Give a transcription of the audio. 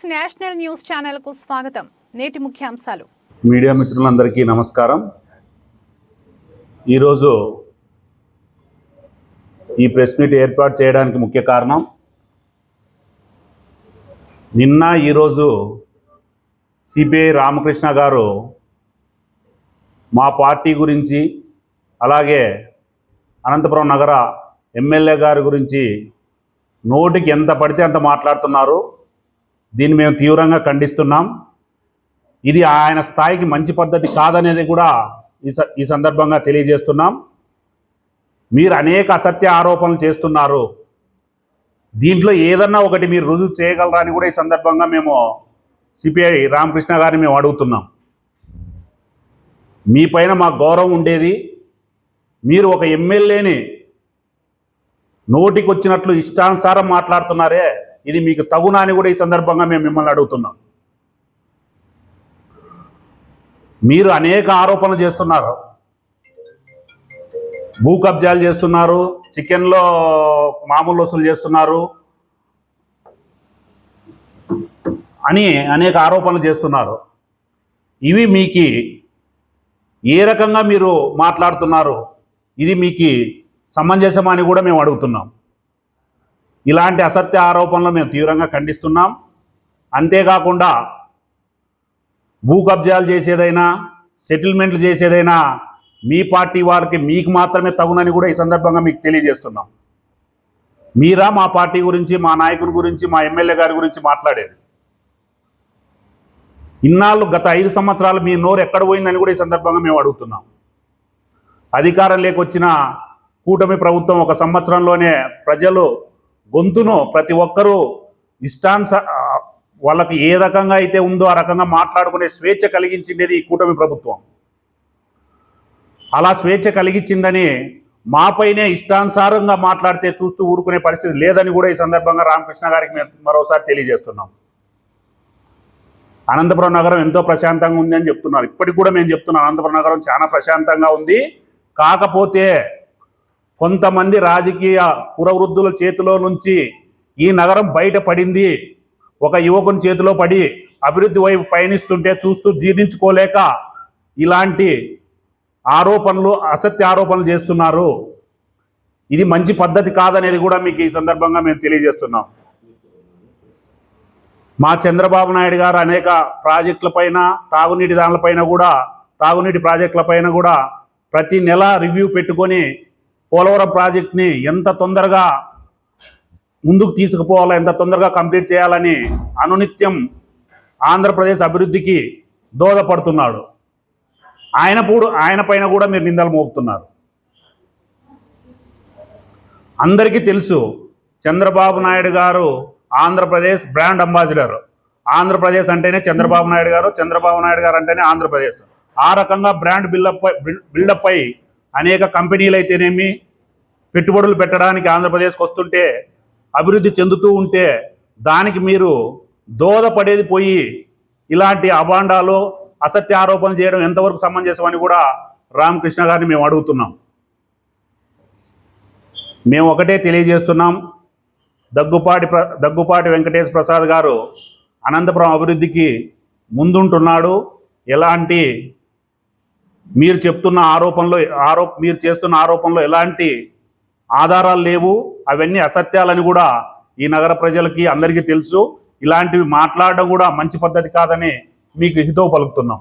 Six national news ఛానల్కు స్వాగతం. నేటి ముఖ్యాంశాలు. మీడియా మిత్రులందరికీ నమస్కారం. ఈరోజు ఈ ప్రెస్ మీట్ ఏర్పాటు చేయడానికి ముఖ్య కారణం నిన్న ఈరోజు సిపిఐ రామకృష్ణ గారు మా పార్టీ గురించి అలాగే అనంతపురం నగర ఎమ్మెల్యే గారి గురించి నోటికి ఎంత పడితే అంత మాట్లాడుతున్నారు. దీన్ని మేము తీవ్రంగా ఖండిస్తున్నాం. ఇది ఆయన స్థాయికి మంచి పద్ధతి కాదనేది కూడా ఈ స- ఈ సందర్భంగా తెలియజేస్తున్నాం. మీరు అనేక అసత్య ఆరోపణలు చేస్తున్నారు. దీంట్లో ఏదన్నా ఒకటి మీరు రుజువు చేయగలరా అని కూడా ఈ సందర్భంగా మేము సిపిఐ రామకృష్ణ గారిని మేము అడుగుతున్నాం. మీ పైన మాకు గౌరవం ఉండేది. మీరు ఒక ఎమ్మెల్యేని నోటికి వచ్చినట్లు ఇష్టానుసారం మాట్లాడుతున్నారే. ఇది మీకు తగునా అని కూడా ఈ సందర్భంగా మేము మిమ్మల్ని అడుగుతున్నాం. మీరు అనేక ఆరోపణలు చేస్తున్నారు. భూ కబ్జాలు చేస్తున్నారు చికెన్లో మామూలు వసూలు చేస్తున్నారు అని అనేక ఆరోపణలు చేస్తున్నారు. ఇవి మీకు ఏ రకంగా మీరు మాట్లాడుతున్నారు? ఇది మీకు సమంజసమని కూడా మేము అడుగుతున్నాం. ఇలాంటి అసత్య ఆరోపణలు మేము తీవ్రంగా ఖండిస్తున్నాం. అంతేకాకుండా భూ కబ్జాలు చేసేదైనా సెటిల్మెంట్లు చేసేదైనా మీ పార్టీ వారికి మీకు మాత్రమే తగునని కూడా ఈ సందర్భంగా మీకు తెలియజేస్తున్నాం. మీరా మా పార్టీ గురించి మా నాయకుని గురించి మా ఎమ్మెల్యే గారి గురించి మాట్లాడేది. ఇన్నాళ్ళు గత ఐదు సంవత్సరాలు మీ నోరు ఎక్కడ పోయిందని కూడా ఈ సందర్భంగా మేము అడుగుతున్నాం. అధికారం లేకొచ్చిన కూటమి ప్రభుత్వం ఒక సంవత్సరంలోనే ప్రజలు గొంతును ప్రతి ఒక్కరూ ఇష్టానుస వాళ్ళకి ఏ రకంగా అయితే ఉందో ఆ రకంగా మాట్లాడుకునే స్వేచ్ఛ కలిగించిండేది ఈ కూటమి ప్రభుత్వం. అలా స్వేచ్ఛ కలిగించిందని మాపైనే ఇష్టానుసారంగా మాట్లాడితే చూస్తూ ఊరుకునే పరిస్థితి లేదని కూడా ఈ సందర్భంగా రామకృష్ణ గారికి మేము మరోసారి తెలియజేస్తున్నాం. అనంతపురం నగరం ఎంతో ప్రశాంతంగా ఉంది అని చెప్తున్నారు. ఇప్పటికి కూడా మేము చెప్తున్నాం అనంతపురం నగరం చాలా ప్రశాంతంగా ఉంది. కాకపోతే కొంతమంది రాజకీయ పురవృద్ధుల చేతిలో నుంచి ఈ నగరం బయటపడింది ఒక యువకుని చేతిలో పడి అభివృద్ధి వైపు పయనిస్తుంటే చూస్తూ జీర్ణించుకోలేక ఇలాంటి ఆరోపణలు అసత్య ఆరోపణలు చేస్తున్నారు. ఇది మంచి పద్ధతి కాదనేది కూడా మీకు ఈ సందర్భంగా మేము తెలియజేస్తున్నాం. మా చంద్రబాబు నాయుడు గారు అనేక ప్రాజెక్టులపైన తాగునీటి దానిలపైన కూడా తాగునీటి ప్రాజెక్టులపైన కూడా ప్రతి నెల రివ్యూ పెట్టుకొని పోలవరం ప్రాజెక్ట్ని ఎంత తొందరగా ముందుకు తీసుకుపోవాలా ఎంత తొందరగా కంప్లీట్ చేయాలని అనునిత్యం ఆంధ్రప్రదేశ్ అభివృద్ధికి దోహదపడుతున్నాడు. ఆయన పూడు ఆయన పైన కూడా మీరు నిందలు మోపుతున్నారు. అందరికీ తెలుసు చంద్రబాబు నాయుడు గారు ఆంధ్రప్రదేశ్ బ్రాండ్ అంబాసిడర్. ఆంధ్రప్రదేశ్ అంటేనే చంద్రబాబు నాయుడు గారు చంద్రబాబు నాయుడు గారు అంటేనే ఆంధ్రప్రదేశ్. ఆ రకంగా బ్రాండ్ బిల్డప్ బిల్డప్ అయి అనేక కంపెనీలు అయితేనేమి పెట్టుబడులు పెట్టడానికి ఆంధ్రప్రదేశ్కి వస్తుంటే అభివృద్ధి చెందుతూ ఉంటే దానికి మీరు దోహదపడేది పోయి ఇలాంటి అభాండాలు అసత్య ఆరోపణలు చేయడం ఎంతవరకు సమంజసమని కూడా రామకృష్ణ గారిని మేము అడుగుతున్నాం. మేము ఒకటే తెలియజేస్తున్నాం. దగ్గుపాటి దగ్గుపాటి వెంకటేష్ ప్రసాద్ గారు అనంతపురం అభివృద్ధికి ముందుంటున్నాడు. ఎలాంటి మీరు చెప్తున్న ఆరోపణలో ఆరో మీరు చేస్తున్న ఆరోపణలో ఎలాంటి ఆధారాలు లేవు. అవన్నీ అసత్యాలని కూడా ఈ నగర ప్రజలకి అందరికీ తెలుసు. ఇలాంటివి మాట్లాడడం కూడా మంచి పద్ధతి కాదని మీకు హితవు పలుకుతున్నాం.